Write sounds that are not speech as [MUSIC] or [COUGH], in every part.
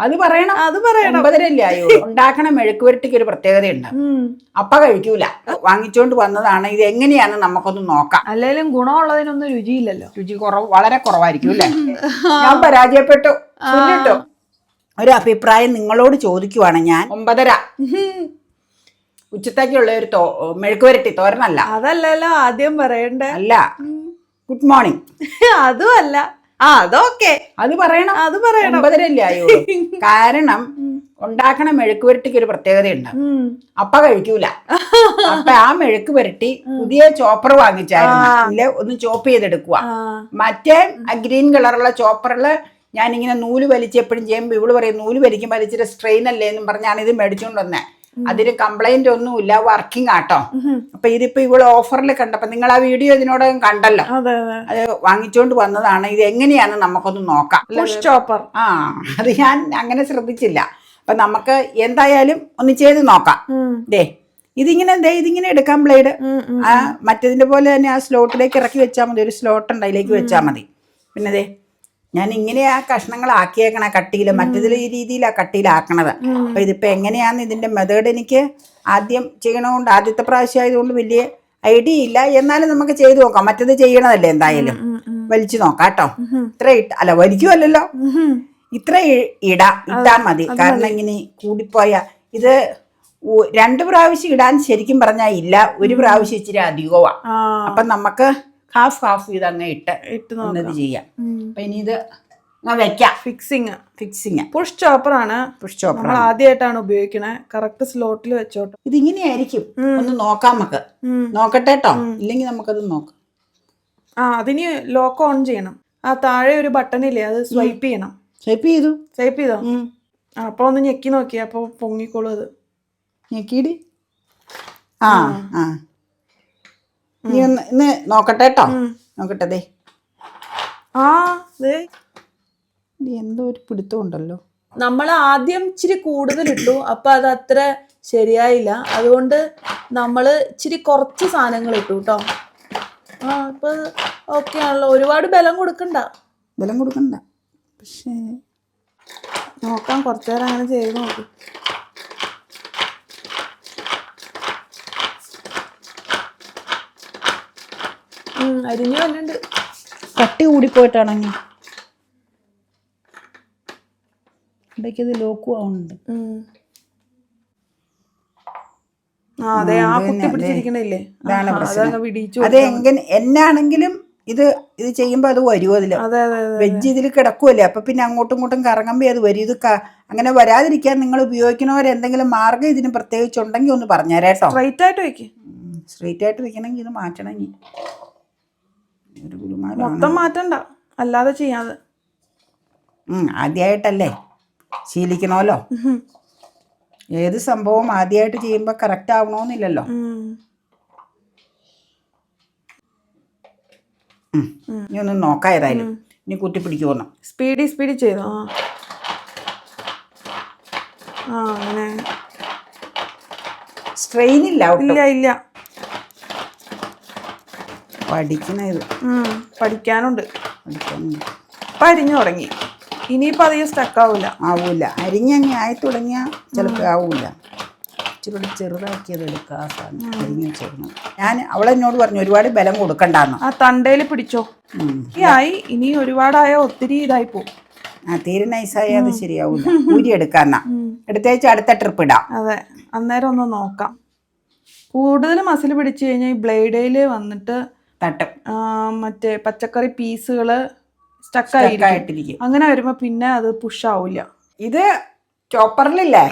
അത് പറയണം. അത് പറയണം. ഒമ്പതരല്ലേ ആയോ [LAUGHS] ഉണ്ടാക്കണ മെഴുക്കുവരട്ടിക്ക് ഒരു പ്രത്യേകതയുണ്ട്. അപ്പ കഴിക്കൂല. വാങ്ങിച്ചോണ്ട് വന്നതാണ്. ഇത് എങ്ങനെയാന്ന് നമുക്കൊന്ന് നോക്കാം. അല്ലെങ്കിലും ഗുണമുള്ളതിനൊന്നും രുചിയില്ലല്ലോ. രുചി കുറവ് വളരെ കുറവായിരിക്കും അല്ലേ? ഞാൻ പരാജയപ്പെട്ടു. കേട്ടോ ഒരു അഭിപ്രായം നിങ്ങളോട് ചോദിക്കുവാണ് ഞാൻ. ഒമ്പതര. ഉച്ചത്തേക്കുള്ള ഒരു തോ മെഴുക്കുവരട്ടി തോരനല്ല. അതല്ലല്ലോ ആദ്യം പറയണ്ടേ. അല്ല. Good morning. [LAUGHS] അതും അല്ല അതൊക്കെ. അത് പറയണം. അത് പറയണം. ഒമ്പതരല്ലേ ആയോ കാരണം ഉണ്ടാക്കണ മെഴുക്ക് പുരട്ടിക്ക് ഒരു പ്രത്യേകതയുണ്ട്. അപ്പ കഴിക്കൂല. അപ്പൊ ആ മെഴുക്ക് പുരട്ടി പുതിയ ചോപ്പർ വാങ്ങിച്ചായിരുന്നു. ഒന്ന് ചോപ്പ് ചെയ്തെടുക്കുക മറ്റേ ഗ്രീൻ കളറുള്ള ചോപ്പറിൽ ഞാനിങ്ങനെ നൂൽ വലിച്ച് എപ്പോഴും ചെയ്യുമ്പോൾ ഇവൾ പറയും നൂൽ വലിക്കുമ്പോൾ ഇച്ചിരി സ്ട്രെയിൻ അല്ലേ? എന്നും പറഞ്ഞാണ് ഇത് മേടിച്ചുകൊണ്ട് വന്നേ. അതിന് കംപ്ലൈന്റ് ഒന്നുമില്ല വർക്കിംഗ് ആട്ടോ. അപ്പൊ ഇതിപ്പോ ഇവൾ ഓഫറിൽ കണ്ടപ്പോ നിങ്ങൾ ആ വീഡിയോ ഇതിനോടകം കണ്ടല്ലോ. അതെ വാങ്ങിച്ചുകൊണ്ട് വന്നതാണ്. ഇത് എങ്ങനെയാന്ന് നമുക്കൊന്ന് നോക്കാം. പുഷ് ചോപ്പർ ആ അത് ഞാൻ അങ്ങനെ ശ്രദ്ധിച്ചില്ല. അപ്പൊ നമുക്ക് എന്തായാലും ഒന്ന് ചെയ്ത് നോക്കാം. ദേ ഇതിങ്ങനെ ദേ ഇതിങ്ങനെ എടുക്കാം ബ്ലേഡ് ആ മറ്റേതിന്റെ പോലെ തന്നെ ആ സ്ലോട്ടിലേക്ക് ഇറക്കി വെച്ചാൽ മതി. ഒരു സ്ലോട്ട് ഉണ്ട് അതിലേക്ക് വെച്ചാൽ മതി. പിന്നെ ദേ ഞാൻ ഇങ്ങനെയാ കഷ്ണങ്ങൾ ആക്കിയേക്കണ കട്ടിയിൽ മറ്റേതിൽ ഈ രീതിയിലാ കട്ടിയിലാക്കണത്. അപ്പൊ ഇതിപ്പൊ എങ്ങനെയാന്ന് ഇതിന്റെ മെത്തേഡ് എനിക്ക് ആദ്യം ചെയ്യണതുകൊണ്ട് ആദ്യത്തെ പ്രാവശ്യം ആയതുകൊണ്ട് വലിയ ഐഡിയ ഇല്ല. എന്നാലും നമുക്ക് ചെയ്തു നോക്കാം. മറ്റേത് ചെയ്യണതല്ലേ എന്തായാലും. വലിച്ചു നോക്കാം കേട്ടോ. ഇത്ര ഇട്ട അല്ല വലിക്കുമല്ലോ ഇത്ര ഇട ഇടാം ഇട്ടാ മതി. കാരണം ഇങ്ങനെ കൂടിപ്പോയ ഇത് രണ്ടു പ്രാവശ്യം ഇടാൻ ശരിക്കും പറഞ്ഞാൽ ഇല്ല. ഒരു പ്രാവശ്യം ഇച്ചിരി അധികമാ ആ. അപ്പൊ നമുക്ക് ഹാഫ് ഹാഫ് ഇത് അങ്ങ് ഇട്ട് ഇട്ട് ഇത് ചെയ്യാം. അപ്പൊ ഇനി ഇത് വെക്കാം. ഫിക്സിങ് ഫിക്സിങ് പുഷ് ചോപ്പർ ആണ്. പുഷ് ചോപ്പർ നമ്മൾ ആദ്യമായിട്ടാണ് ഉപയോഗിക്കണേ. കറക്റ്റ് സ്ലോട്ടിൽ വെച്ചോട്ടെ. ഇത് ഇങ്ങനെയായിരിക്കും. ഒന്ന് നോക്കാം നമുക്ക്. നോക്കട്ടെ കേട്ടോ ഇല്ലെങ്കിൽ നമുക്കത് നോക്കാം. ആ അതിന് ലോക്ക് ഓൺ ചെയ്യണം. ആ താഴെ ഒരു ബട്ടൺ ഇല്ലേ അത് സ്വൈപ്പ് ചെയ്യണം. സ്വൈപ്പ് ചെയ്തു. സ്വൈപ്പ് ചെയ്തോ? അപ്പൊ ഒന്ന് ഞെക്കി നോക്കി അപ്പൊ പൊങ്ങിക്കോളൂ അത്. ഞെക്കിയിടി? ആ. ആ. നീ ഒന്ന് ഇന്ന് നോക്കട്ടെ കേട്ടോ നോക്കട്ടെ ദേ. ആ ദേ. ഇത് എന്തോ ഒരു പിടുത്തം ഉണ്ടല്ലോ. നമ്മൾ ആദ്യം ഇച്ചിരി കൂടുതൽ ഇട്ടു. അപ്പൊ അത് അത്ര ശരിയായില്ല. അതുകൊണ്ട് നമ്മൾ ഇച്ചിരി കുറച്ച് സാധനങ്ങൾ ഇട്ടു കേട്ടോ ആ ഇപ്പൊ ഓക്കെ ആണല്ലോ. ഒരുപാട് ബലം കൊടുക്കണ്ട. ബലം കൊടുക്കണ്ട. പക്ഷേ നോക്കാം. കുറച്ചു നേരം അങ്ങനെ ചെയ്ത് നോക്ക്. അരിഞ്ഞു വന്നിട്ടുണ്ട്. കട്ടി കൂടിപ്പോയിട്ടാണെങ്കിൽ ഇടയ്ക്ക് ഇത് ലോക്കും ആവുന്നുണ്ട്. അതെ ആ കുത്തി പിടിച്ചിരിക്കണില്ലേ? ഇതാണ് ആഹാ, പ്രശ്നം. അതങ്ങ് അത് എങ്ങനെ എന്നാണെങ്കിലും ഇത് ഇത് ചെയ്യുമ്പോൾ അത് വരുമോ അതിൽ വെജ് ഇതിൽ കിടക്കുമല്ലേ അപ്പൊ പിന്നെ അങ്ങോട്ടും ഇങ്ങോട്ടും കറങ്ങുമ്പോൾ അത് വരും. ഇത് അങ്ങനെ വരാതിരിക്കാൻ നിങ്ങൾ ഉപയോഗിക്കണവർ എന്തെങ്കിലും മാർഗം ഇതിന് പ്രത്യേകിച്ചുണ്ടെങ്കിൽ ഒന്ന് പറഞ്ഞുതരാട്ടോ സ്ട്രൈറ്റ് ആയിട്ട് വെക്ക്. സ്ട്രൈറ്റ് ആയിട്ട് വെക്കണമെങ്കിൽ ഇത് മാറ്റണമെങ്കിൽ ഒരു മൊത്തം മാറ്റണ്ട. അല്ലാതെ ചെയ്യാതെ. ആദ്യമായിട്ടല്ലേ ശീലിക്കണമല്ലോ. ഏത് സംഭവം ആദ്യമായിട്ട് ചെയ്യുമ്പോൾ കറക്റ്റ് ആവണമെന്നില്ലല്ലോ. ഉം. ഇനി ഒന്ന് നോക്കാം ഏതായാലും. ഇനി കുത്തി പിടിക്കുമെന്ന് സ്പീഡി സ്പീഡി ചെയ്തു? ആ. അങ്ങനെ. സ്ട്രെയിൻ ഇല്ല ഇല്ല ഇല്ല. പഠിക്കണ ഇത്. പഠിക്കാനുണ്ട്. പഠിക്കാനുണ്ട്. ഇപ്പൊ അരിഞ്ഞു തുടങ്ങി. ഇനിയിപ്പോൾ അധികം സ്റ്റക്ക് ആവൂല. അരിഞ്ഞങ്ങി ആയി തുടങ്ങിയാൽ ചിലപ്പോൾ ആവൂല. ഇച്ചിരി ചെറുതാക്കിയത് എടുക്കുക ആ സാധനം. അരിഞ്ഞ് ചേർന്ന് ഞാൻ അവളെന്നോട് പറഞ്ഞു ഒരുപാട് ബലം കൊടുക്കണ്ടെന്ന്. ആ തണ്ടയിൽ പിടിച്ചോ. ഈ ആയി ഇനി ഒരുപാടായ ഒത്തിരി ഇതായി പോകും ആ തീരെ നൈസായി അത് ശരിയാവൂല. ഊരി എടുക്കാന്നാ. [LAUGHS] എടുത്തേച്ച് അടുത്ത ട്രിപ്പ് ഇടാം. അതെ. അന്നേരം ഒന്ന് നോക്കാം. കൂടുതൽ മസിൽ പിടിച്ചു കഴിഞ്ഞാൽ ഈ ബ്ലേഡയിൽ വന്നിട്ട് തട്ടും. മറ്റേ പച്ചക്കറി പീസുകൾ സ്റ്റക്കായിട്ടിരിക്കും അങ്ങനെ വരുമ്പോ പിന്നെ അത് പുഷ് ആവില്ല ഇത് ചോപ്പറിലില്ലേ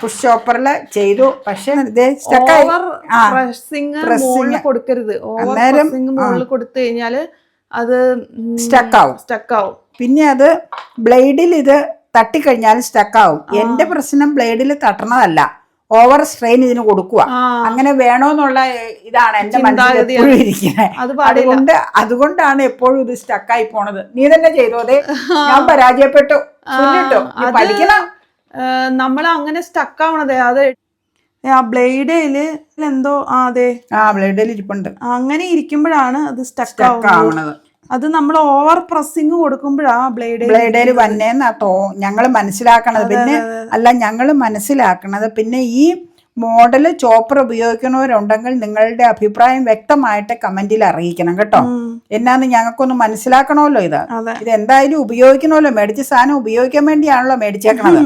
പുഷ് ചോപ്പറിൽ ചെയ്തു. പക്ഷെ pressing. കൊടുക്കരുത്. പ്രസിംഗ് മുകളിൽ കൊടുത്തു കഴിഞ്ഞാൽ അത് സ്റ്റക്കാവും സ്റ്റക്കാവും പിന്നെ അത് ബ്ലേഡിൽ ഇത് തട്ടിക്കഴിഞ്ഞാൽ സ്റ്റക്കാവും എന്റെ പ്രശ്നം ബ്ലേഡിൽ തട്ടണതല്ല. ഓവർ സ്ട്രെയിൻ ഇതിന് കൊടുക്കുക അങ്ങനെ വേണോന്നുള്ള ഇതാണ് എന്റെ മനസ്സിൽ ഇരിക്കുന്നത് അതുകൊണ്ട് അതുകൊണ്ടാണ് എപ്പോഴും ഇത് സ്റ്റക്കായി പോണത്. നീ തന്നെ ചെയ്തോ അതെ. ഞാൻ പരാജയപ്പെട്ടു. പഠിക്കണം? നമ്മൾ അങ്ങനെ സ്റ്റക്ക് ആവണതേ. അത് ആ ബ്ലേഡിൽ എന്തോ ആ അതെ. ആ ബ്ലേഡിൽ ഇരിപ്പുണ്ട് അങ്ങനെ ഇരിക്കുമ്പോഴാണ് അത് സ്റ്റക്ക് ആവണത്. അത് നമ്മൾ ഓവർ പ്രസ്സിങ് കൊടുക്കുമ്പോഴാ ബ്ലേഡ് ബ്ലേഡേൽ വന്നേന്നാ തോ ഞങ്ങൾ മനസ്സിലാക്കണത്. പിന്നെ അല്ല ഞങ്ങൾ മനസ്സിലാക്കണത് പിന്നെ ഈ മോഡൽ ചോപ്പർ ഉപയോഗിക്കുന്നവരുണ്ടെങ്കിൽ നിങ്ങളുടെ അഭിപ്രായം വ്യക്തമായിട്ട് കമന്റിൽ അറിയിക്കണം കേട്ടോ. എന്നാന്ന് ഞങ്ങൾക്കൊന്ന് മനസ്സിലാക്കണമല്ലോ ഇത്. ഇത് എന്തായാലും ഉപയോഗിക്കണമല്ലോ. മേടിച്ച സാധനം ഉപയോഗിക്കാൻ വേണ്ടിയാണല്ലോ മേടിച്ചേക്കണത്.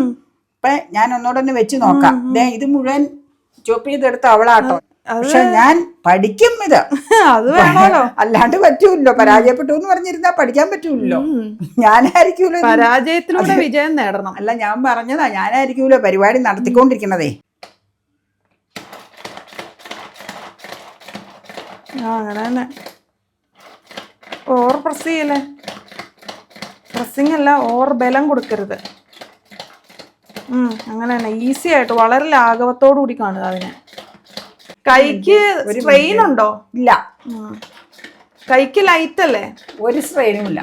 അപ്പൊ ഞാൻ ഒന്നുകൂടെ ഒന്ന് വെച്ച് നോക്കാം. ഇത് മുഴുവൻ ചോപ്പ് ചെയ്തെടുത്ത അവളാട്ടോ. പക്ഷെ ഞാൻ പഠിക്കും ഇത്. [LAUGHS] അത് വേണമല്ലോ. [LAUGHS] അല്ലാണ്ട് പറ്റൂല്ലോ പരാജയപ്പെട്ടു എന്ന് പറഞ്ഞിരുന്നാ പഠിക്കാൻ പറ്റൂല്ലോ ഞാനായിരിക്കൂലോ. പരാജയത്തിലൂടെ വിജയം നേടണം. അല്ല ഞാൻ പറഞ്ഞതാ. ഞാനായിരിക്കൂലോ പരിപാടി നടത്തിക്കൊണ്ടിരിക്കണതേ അങ്ങനെ തന്നെ ഓവർ പ്രസ് ചെയ്യല്ലേ? പ്രസ്സിങ് അല്ല ഓർ ബലം കൊടുക്കരുത്. ഉം, അങ്ങനെ തന്നെ ഈസി ആയിട്ട് വളരെ ലാഘവത്തോടു കൂടി കാണുക അതിനെ. കൈക്ക് സ്ട്രെയിൻ ഉണ്ടോ? ഇല്ല. കൈക്ക് ലൈറ്റ് അല്ലേ? ഒരു സ്ട്രെയിനും ഇല്ല.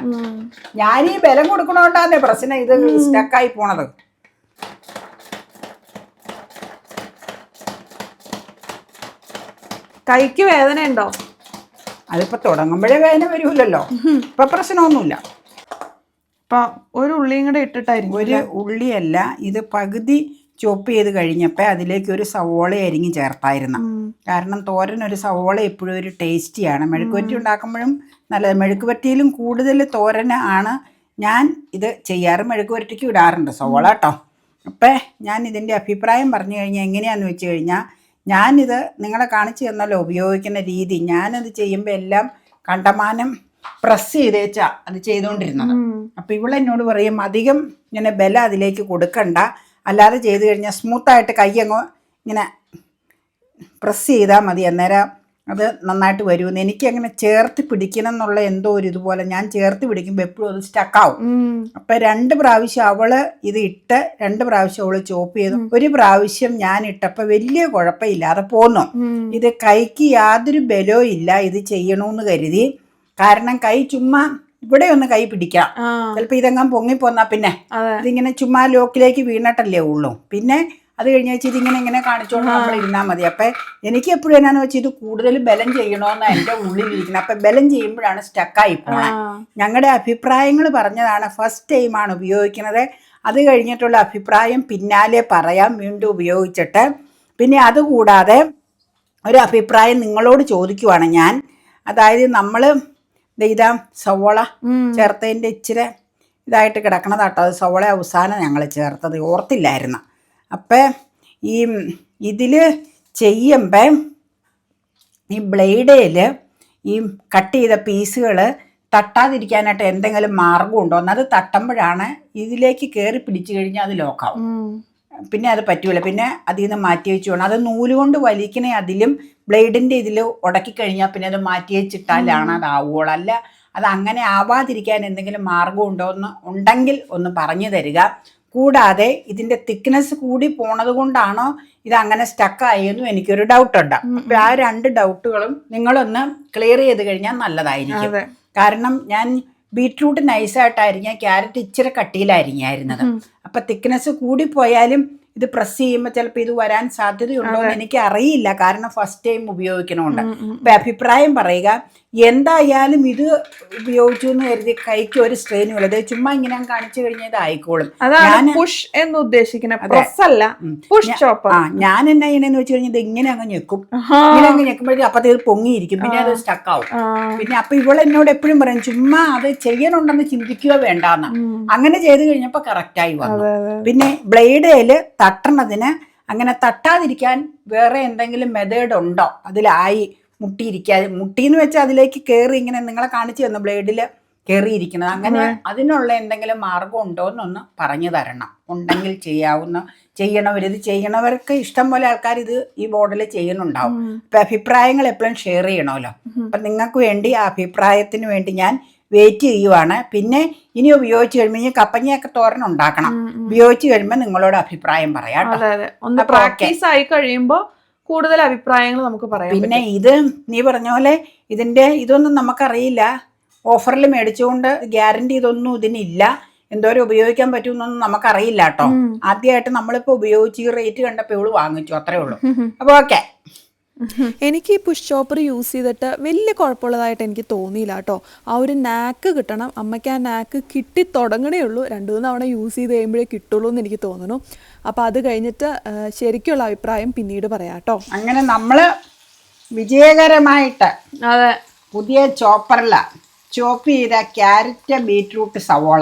ഞാൻ ഈ ബലം കൊടുക്കണോണ്ടാന്നേ പ്രശ്നം. ഇത് സ്റ്റക്കായി പോണത്. കൈക്ക് വേദന ഉണ്ടോ? അതിപ്പോ തുടങ്ങുമ്പോഴേ വേദന വരൂലല്ലോ ഇപ്പൊ പ്രശ്നമൊന്നുമില്ല. ഇപ്പൊ ഒരു ഉള്ളിയും കൂടെ ഇട്ടിട്ടായിരിക്കും ഒരു ഉള്ളിയല്ല. ഇത് പകുതി ചോപ്പ് ചെയ്ത് കഴിഞ്ഞപ്പോൾ അതിലേക്ക് ഒരു സവോള അരിഞ്ഞ് ചേർത്തായിരുന്നു. കാരണം തോരൻ ഒരു സവോള എപ്പോഴും ഒരു ടേസ്റ്റിയാണ് മെഴുക്കുവരട്ടി ഉണ്ടാക്കുമ്പോഴും നല്ല മെഴുക്കുവരട്ടിയിലും കൂടുതൽ തോരൻ ആണ് ഞാൻ ഇത് ചെയ്യാറ്. മെഴുക്കുവരട്ടിക്ക് ഇടാറുണ്ട് സവോള കേട്ടോ അപ്പം ഞാൻ ഇതിന്റെ അഭിപ്രായം പറഞ്ഞു കഴിഞ്ഞാൽ എങ്ങനെയാണെന്ന് വെച്ച് കഴിഞ്ഞാൽ ഞാനിത് നിങ്ങളെ കാണിച്ചു തന്നല്ലോ ഉപയോഗിക്കുന്ന രീതി. ഞാനത് ചെയ്യുമ്പോൾ എല്ലാം കണ്ടമാനം പ്രസ് ചെയ്തേച്ചാ അത് ചെയ്തുകൊണ്ടിരുന്നത് അപ്പം ഇവളെന്നോട് പറയും അധികം ഇങ്ങനെ ബലം അതിലേക്ക് കൊടുക്കണ്ട. അല്ലാതെ ചെയ്ത് കഴിഞ്ഞാൽ സ്മൂത്തായിട്ട് കയ്യങ്ങ് ഇങ്ങനെ പ്രസ് ചെയ്താൽ മതി. അന്നേരം അത് നന്നായിട്ട് വരുമെന്ന്. എനിക്ക് അങ്ങനെ ചേർത്ത് പിടിക്കണം എന്നുള്ള എന്തോ ഒരു ഇതുപോലെ ഞാൻ ചേർത്ത് പിടിക്കുമ്പോൾ എപ്പോഴും അത് സ്റ്റക്കാവും അപ്പം രണ്ട് പ്രാവശ്യം അവൾ ഇത് ഇട്ട് രണ്ട് പ്രാവശ്യം അവൾ ചോപ്പ് ചെയ്തു. ഒരു പ്രാവശ്യം ഞാൻ ഇട്ടപ്പോൾ വലിയ കുഴപ്പമില്ലാതെ പോന്നു. ഇത് കൈക്ക് യാതൊരു ബലവും ഇല്ല. ഇത് ചെയ്യണമെന്ന് കരുതി. കാരണം കൈ ചുമ്മാ ഇവിടെ ഒന്ന് കൈ പിടിക്കാം. ചിലപ്പോ ചിലപ്പോൾ ഇതെങ്ങാൻ പൊങ്ങിപ്പോന്നാ പിന്നെ ഇതിങ്ങനെ ചുമ്മാ ലോക്കിലേക്ക് വീണിട്ടല്ലേ ഉള്ളൂ. പിന്നെ അത് കഴിഞ്ഞ വെച്ച് ഇതിങ്ങനെ ഇങ്ങനെ കാണിച്ചോണ്ട് നമ്മൾ ഇരുന്നാൽ മതി. അപ്പൊ എനിക്ക് എപ്പോഴും എന്നാന്ന് വെച്ചാൽ ഇത് കൂടുതൽ ബലം ചെയ്യണമെന്ന് എന്റെ ഉള്ളിലിരിക്കുന്നത് അപ്പൊ ബലം ചെയ്യുമ്പോഴാണ് സ്റ്റക്കായി പോണേ. ഞങ്ങളുടെ അഭിപ്രായങ്ങൾ പറഞ്ഞതാണ് ഫസ്റ്റ് ടൈമാണ് ഉപയോഗിക്കുന്നത് അത് കഴിഞ്ഞിട്ടുള്ള അഭിപ്രായം പിന്നാലെ പറയാം. വീണ്ടും ഉപയോഗിച്ചിട്ട്. പിന്നെ അതുകൂടാതെ ഒരു അഭിപ്രായം നിങ്ങളോട് ചോദിക്കുവാണ് ഞാൻ. അതായത് നമ്മൾ ഇതാ സവോള ചേർത്തതിന്റെ ഇച്ചിരി ഇതായിട്ട് കിടക്കണതാട്ടോ. അത് സവോള അവസാനം ഞങ്ങൾ ചേർത്തത്. ഓർത്തില്ലായിരുന്നു. അപ്പം ഈ ഇതിൽ ചെയ്യുമ്പം ഈ ബ്ലേഡേൽ ഈ കട്ട് ചെയ്ത പീസുകൾ തട്ടാതിരിക്കാനായിട്ട് എന്തെങ്കിലും മാർഗമുണ്ടോ എന്നത് തട്ടുമ്പോഴാണ് ഇതിലേക്ക് കയറി പിടിച്ചു കഴിഞ്ഞാൽ അത് ലോക്കാവും. പിന്നെ അത് പറ്റൂല. പിന്നെ അതിൽ നിന്ന് മാറ്റി വെച്ച് വേണം. അത് നൂൽ കൊണ്ട് വലിക്കണേ അതിലും ബ്ലേഡിന്റെ ഇതിൽ ഉടക്കി കഴിഞ്ഞാൽ പിന്നെ അത് മാറ്റി വെച്ചിട്ടാലാണ് അത് ആവുകയുള്ളൂ അല്ല അത് അങ്ങനെ ആവാതിരിക്കാൻ എന്തെങ്കിലും മാർഗം ഉണ്ടോ എന്ന് ഉണ്ടെങ്കിൽ ഒന്ന് പറഞ്ഞു തരിക. കൂടാതെ ഇതിന്റെ തിക്നെസ് കൂടി പോണത് കൊണ്ടാണോ ഇത് അങ്ങനെ സ്റ്റക്കായെന്നും എനിക്കൊരു ഡൗട്ടുണ്ട് അപ്പം ആ രണ്ട് ഡൗട്ടുകളും നിങ്ങളൊന്ന് ക്ലിയർ ചെയ്ത് കഴിഞ്ഞാൽ നല്ലതായിരിക്കും. കാരണം ഞാൻ ബീട്രൂട്ട് നൈസായിട്ടായിരിക്കും ക്യാരറ്റ് ഇച്ചിരി കട്ടിയിലായിരിക്കായിരുന്നത് അപ്പം തിക്നെസ് കൂടിപ്പോയാലും ഇത് പ്രസ് ചെയ്യുമ്പോൾ ചിലപ്പോൾ ഇത് വരാൻ സാധ്യതയുണ്ടോ എന്ന് എനിക്ക് അറിയില്ല കാരണം ഫസ്റ്റ് ടൈം ഉപയോഗിക്കണമുണ്ട് അപ്പം അഭിപ്രായം പറയുക എന്തായാലും ഇത് ഉപയോഗിച്ചു എന്ന് കരുതി കൈക്ക് ഒരു സ്ട്രെയിനും ഇല്ല. ഇത് ചുമ്മാ ഇങ്ങനെ കാണിച്ചു കഴിഞ്ഞാൽ ഇത് ആയിക്കോളും അതാണ് പുഷ് എന്ന് ഉദ്ദേശിക്കുന്ന പ്രസ് അല്ല പുഷ് ചോപ്പ് ആ ഞാൻ എന്നാ ചെയ്യണെന്ന് വെച്ച് കഴിഞ്ഞാൽ ഇത് ഇങ്ങനെ അങ്ങ് ഞെക്കും. ഇങ്ങനെ അങ്ങ് ഞെക്കുമ്പോഴേക്കും അപ്പത്തെ ഇത് പൊങ്ങിയിരിക്കും. പിന്നെ അത് സ്റ്റക്ക് ആവും. പിന്നെ അപ്പൊ ഇവൾ എന്നോട് എപ്പോഴും പറയും ചുമ്മാ അത് ചെയ്യണുണ്ടെന്ന് ചിന്തിക്കുക വേണ്ടെന്ന്. അങ്ങനെ ചെയ്ത് കഴിഞ്ഞപ്പോ കറക്റ്റായി വന്നു. പിന്നെ ബ്ലേഡേൽ തട്ടണതിന് അങ്ങനെ തട്ടാതിരിക്കാൻ വേറെ എന്തെങ്കിലും മെത്തേഡ് ഉണ്ടോ? അതിലായി മുട്ടിയിരിക്കാതെ മുട്ടിന്ന് വെച്ചാൽ അതിലേക്ക് കയറി ഇങ്ങനെ നിങ്ങളെ കാണിച്ചു തന്നു ബ്ലേഡിൽ കയറിയിരിക്കുന്നത് അങ്ങനെ അതിനുള്ള എന്തെങ്കിലും മാർഗം ഉണ്ടോ എന്നൊന്ന് പറഞ്ഞു തരണം. ഉണ്ടെങ്കിൽ ചെയ്യാവുന്ന ചെയ്യണവർ ഇത് ചെയ്യണവർക്ക് ഇഷ്ടം പോലെ ആൾക്കാർ ഇത് ഈ ബോർഡിൽ ചെയ്യുന്നുണ്ടാവും. അപ്പൊ അഭിപ്രായങ്ങൾ എപ്പോഴും ഷെയർ ചെയ്യണമല്ലോ. അപ്പൊ നിങ്ങൾക്ക് വേണ്ടി ആ അഭിപ്രായത്തിന് വേണ്ടി ഞാൻ വെയിറ്റ് ചെയ്യുവാണ്. പിന്നെ ഇനി ഉപയോഗിച്ച് കഴിയുമ്പോൾ ഇനി കപ്പങ്ങയൊക്കെ തോരൻ ഉണ്ടാക്കണം. ഉപയോഗിച്ച് കഴിയുമ്പോൾ നിങ്ങളോട് അഭിപ്രായം പറയാം ഒന്ന് പ്രാക്ടീസ് ആയി കഴിയുമ്പോൾ കൂടുതൽ അഭിപ്രായങ്ങൾ നമുക്ക് പറയാം പിന്നെ ഇത് നീ പറഞ്ഞ പോലെ ഇതിന്റെ ഇതൊന്നും നമുക്കറിയില്ല. ഓഫറിൽ മേടിച്ചുകൊണ്ട് ഗ്യാരണ്ടി ഇതൊന്നും ഇതിനില്ല. എന്തോരം ഉപയോഗിക്കാൻ പറ്റുമെന്നൊന്നും നമുക്കറിയില്ല കേട്ടോ. ആദ്യമായിട്ട് നമ്മളിപ്പോൾ ഉപയോഗിച്ച് ഈ റേറ്റ് കണ്ടപ്പോൾ ഇവൾ വാങ്ങിച്ചു അത്രേ ഉള്ളൂ. [LAUGHS] അപ്പോൾ ഓക്കെ. എനിക്ക് ഈ പുഷ് ചോപ്പർ യൂസ് ചെയ്തിട്ട് വലിയ കുഴപ്പമുള്ളതായിട്ട് എനിക്ക് തോന്നിയില്ല കേട്ടോ. ആ ഒരു നാക്ക് കിട്ടണം. അമ്മയ്ക്ക് ആ നാക്ക് കിട്ടി തുടങ്ങണേ ഉള്ളൂ. രണ്ടു മൂന്ന് തവണ യൂസ് ചെയ്ത് കഴിയുമ്പോഴേ കിട്ടുള്ളൂ എന്ന് എനിക്ക് തോന്നുന്നു. അപ്പോൾ അത് കഴിഞ്ഞിട്ട് ശരിക്കുള്ള അഭിപ്രായം പിന്നീട് പറയാം കേട്ടോ. അങ്ങനെ നമ്മൾ വിജയകരമായിട്ട് അതെ. പുതിയ ചോപ്പറില ചോപ്പ് ചെയ്ത ക്യാരറ്റ് ബീറ്റ്റൂട്ട് സവോള.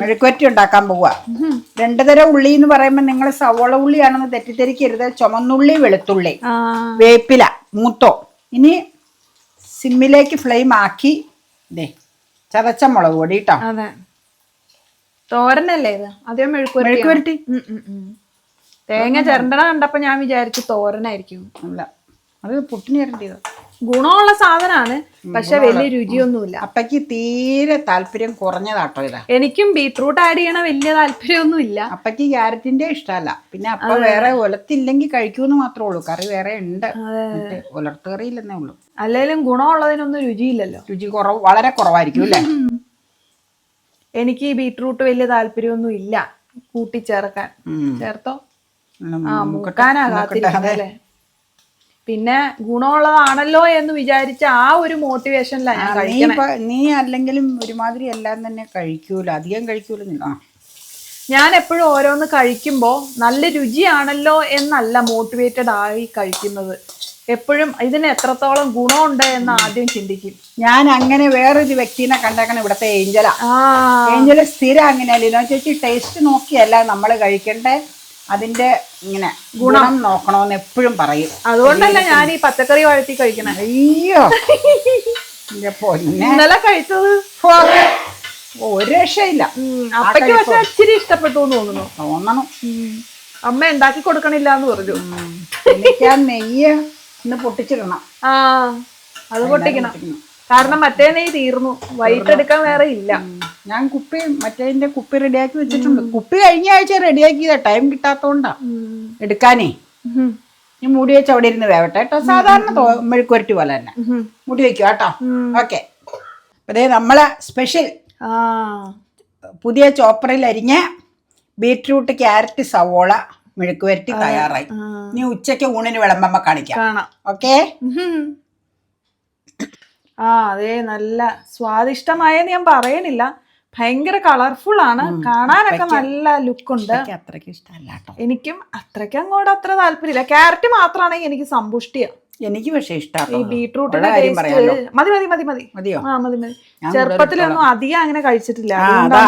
മെഴുക്കുവറ്റി ഉണ്ടാക്കാൻ പോവുക. രണ്ടു തരം ഉള്ളി എന്ന് പറയുമ്പോൾ നിങ്ങൾ സവോള ഉള്ളിയാണെന്ന് തെറ്റിദ്ധരിക്കരുത്. ചുമന്നുള്ളി വെളുത്തുള്ളി വേപ്പില മൂത്തോ. ഇനി സിമ്മിലേക്ക് ഫ്ലെയിം ആക്കി ദേ ചതച്ച മുളക് പൊടി കേട്ടോ തോരനല്ലേ ഇത്? അതേ മെഴുക്കുവരട്ടി. തേങ്ങ ചിരണ്ടണ കണ്ടപ്പോ ഞാൻ വിചാരിച്ചു തോരനായിരിക്കും. അല്ല അത് പുട്ടിന് ഗുണമുള്ള സാധനമാണ് പക്ഷെ വലിയ രുചിയൊന്നുമില്ല. അപ്പക്ക് തീരെ താല്പര്യം കുറഞ്ഞതാട്ടോ ഇതാ. എനിക്കും ബീട്രൂട്ട് ആഡ് ചെയ്യണ വലിയ താല്പര്യമൊന്നുമില്ല. അപ്പക്ക് ക്യാരറ്റിന്റെ ഇഷ്ടമല്ല. പിന്നെ അപ്പ വേറെ ഒലത്തില്ലെങ്കിൽ കഴിക്കൂന്ന് മാത്രമേ ഉള്ളൂ. കറി വേറെ ഉണ്ട്. ഒലർത്ത് കറിയില്ലെന്നേ ഉള്ളൂ. അല്ലെങ്കിലും ഗുണമുള്ളതിനൊന്നും രുചിയില്ലല്ലോ. രുചി കുറവ് വളരെ കുറവായിരിക്കും അല്ലേ? എനിക്ക് ഈ ബീട്രൂട്ട് വലിയ താല്പര്യമൊന്നും ഇല്ല കൂട്ടിച്ചേർക്കാൻ. ചേർത്തോ? ആ നോക്കട്ടെ, മൂക്കാനാ നോക്കട്ടെ, കാത്തിരിക്കുന്നത് അതെ. അല്ലേ പിന്നെ ഗുണമുള്ളതാണല്ലോ എന്ന് വിചാരിച്ച ആ ഒരു മോട്ടിവേഷനിലാണ് ഞാൻ നീ കഴിക്കണേ. നീ അല്ലെങ്കിലും ഒരുമാതിരി എല്ലാം തന്നെ കഴിക്കൂല. അധികം കഴിക്കൂല ആ. ഞാൻ എപ്പോഴും ഓരോന്ന് കഴിക്കുമ്പോൾ നല്ല രുചിയാണല്ലോ എന്നല്ല മോട്ടിവേറ്റഡ് ആയി കഴിക്കുന്നത്. എപ്പോഴും ഇതിന് എത്രത്തോളം ഗുണമുണ്ട് എന്ന് ആദ്യം ചിന്തിക്കും. ഞാൻ അങ്ങനെ വേറൊരു വ്യക്തിനെ കണ്ടേക്കണം ഇവിടുത്തെ ഏഞ്ചല. ഏഞ്ചല സ്ഥിരം അങ്ങനെയല്ല? ചേച്ചി ടേസ്റ്റ് നോക്കിയല്ല നമ്മൾ കഴിക്കണ്ടേ? അതിന്റെ ഇങ്ങനെ ഗുണം. നോക്കണമെന്ന് എപ്പോഴും പറയും. അതുകൊണ്ടല്ല ഞാൻ ഈ പച്ചക്കറി വഴത്തി കഴിക്കണേ. അയ്യോ. [LAUGHS] ഇന്നലെ കഴിച്ചത്. ഒരു രക്ഷയില്ല. അപ്പയ്ക്ക് പക്ഷെ ഇച്ചിരി ഇഷ്ടപ്പെട്ടു തോന്നുന്നു. തോന്നണം. അമ്മ ഉണ്ടാക്കി കൊടുക്കണില്ല എന്ന് പറഞ്ഞു. എനിക്ക് ആ നെയ്യ് ഇന്ന് പൊട്ടിച്ചിടണം. ആ അത് പൊട്ടിക്കണം. കാരണം മറ്റേ നെയ്യ് തീർന്നു. വൈകിട്ടെടുക്കാൻ വേറെ ഇല്ല. ഞാൻ കുപ്പി മറ്റേതിന്റെ കുപ്പി റെഡിയാക്കി വെച്ചിട്ടുണ്ട്. കുപ്പി കഴിഞ്ഞ ആഴ്ച റെഡിയാക്കിയതാ ടൈം കിട്ടാത്തോണ്ടാ. എടുക്കാനേ. ഞാൻ ഈ മൂടി വെച്ച് അവിടെ ഇരുന്ന് വേവട്ടെ കേട്ടോ. സാധാരണ മെഴുക്കുവരട്ടി പോലെ തന്നെ. മൂടി വെക്കുക കേട്ടോ. ഓക്കെ അതേ നമ്മളെ സ്പെഷ്യൽ പുതിയ ചോപ്പറിൽ അരിഞ്ഞ ബീട്രൂട്ട് ക്യാരറ്റ് സവോള മെഴുക്കുവരട്ടി തയ്യാറായി. ഇനി ഉച്ചയ്ക്ക് ഊണിന് വിളമ്പമ്മ കാണിക്കാം. കാണാം. ഓക്കെ ആ അതെ നല്ല സ്വാദിഷ്ടമായെന്ന് ഞാൻ പറയണില്ല. ഭയങ്കര കളർഫുൾ ആണ്. കാണാനൊക്കെ നല്ല ലുക്ക് ഉണ്ട് അത്രയ്ക്ക് ഇഷ്ടമല്ല കേട്ടോ. എനിക്കും അത്രയ്ക്ക് അങ്ങോട്ട് അത്ര താല്പര്യമില്ല. ക്യാരറ്റ് മാത്രമാണെങ്കിൽ എനിക്ക് സമ്പുഷ്ടിയ. എനിക്ക് പക്ഷേ ഈ ഇഷ്ടമാണ് ബീട്രൂട്ടിന്റെ കാര്യം ടേസ്റ്റ് മതി മതി മതി മതി. മതിയോ? ആ മതി മതി. ചെറുപ്പത്തിലൊന്നും അധികം അങ്ങനെ കഴിച്ചിട്ടില്ല.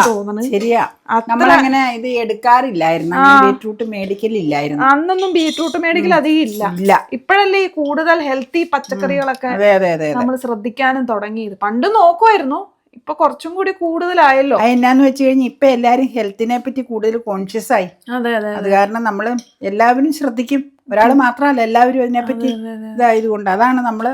തോന്നുന്നത് ശരിയാ. നമ്മളങ്ങനെ ഇത് എടുക്കാറില്ലായിരുന്നു. ബീട്രൂട്ട് മേടിക്കലില്ലായിരുന്നു. അന്നൊന്നും ബീട്രൂട്ട് മേടിക്കൽ അധികം ഇല്ല ഇല്ല. ഇപ്പോഴല്ലേ ഈ കൂടുതൽ ഹെൽത്തി പച്ചക്കറികളൊക്കെ നമ്മൾ ശ്രദ്ധിക്കാനും തുടങ്ങിയത്. പണ്ട് നോക്കുമായിരുന്നു ഇപ്പൊ കുറച്ചും കൂടി കൂടുതലായല്ലോ. എന്നാന്ന് വെച്ച് കഴിഞ്ഞാൽ ഇപ്പൊ എല്ലാരും ഹെൽത്തിനെ പറ്റി കൂടുതൽ കോൺഷ്യസ് ആയി. അതെ അതെ അത്. കാരണം നമ്മൾ എല്ലാവരും ശ്രദ്ധിക്കും. ഒരാൾ മാത്രമല്ല എല്ലാവരും അതിനെ അതിനെപ്പറ്റി ഇതായതുകൊണ്ട് അതാണ് നമ്മൾ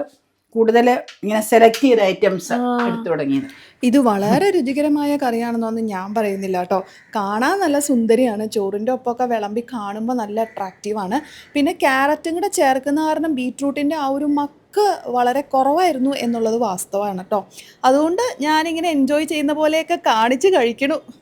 കൂടുതൽ ഇങ്ങനെ സെലക്ട് ചെയ്ത ഐറ്റംസ് എടുത്തു തുടങ്ങിയത്. ഇത് വളരെ രുചികരമായ കറിയാണെന്നൊന്നും ഞാൻ പറയുന്നില്ല കേട്ടോ. കാണാൻ നല്ല സുന്ദരിയാണ്. ചോറിന്റെ ഒപ്പമൊക്കെ വിളമ്പി കാണുമ്പോൾ നല്ല അട്രാക്റ്റീവാണ് പിന്നെ ക്യാരറ്റും കൂടെ ചേർക്കുന്ന കാരണം ബീട്രൂട്ടിന്റെ ആ ഒരു മക്ക് വളരെ കുറവായിരുന്നു എന്നുള്ളത് വാസ്തവമാണ് കേട്ടോ. അതുകൊണ്ട് ഞാനിങ്ങനെ എൻജോയ് ചെയ്യുന്ന പോലെയൊക്കെ കാണിച്ച് കഴിക്കണു.